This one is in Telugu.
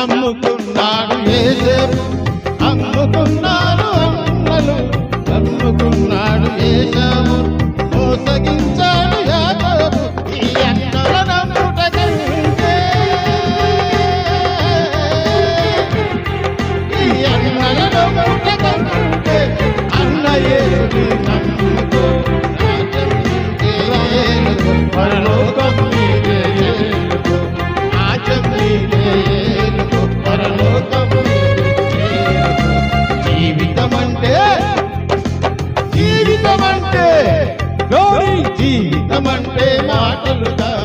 నమ్ముకున్నాడు ఏసేపు అమ్ముకున్నాడు అమ్మలు నమ్ముకున్నాడు ఏసాము మోసగించాడు యాకోబు ఈ అంటే మాటలు కాదు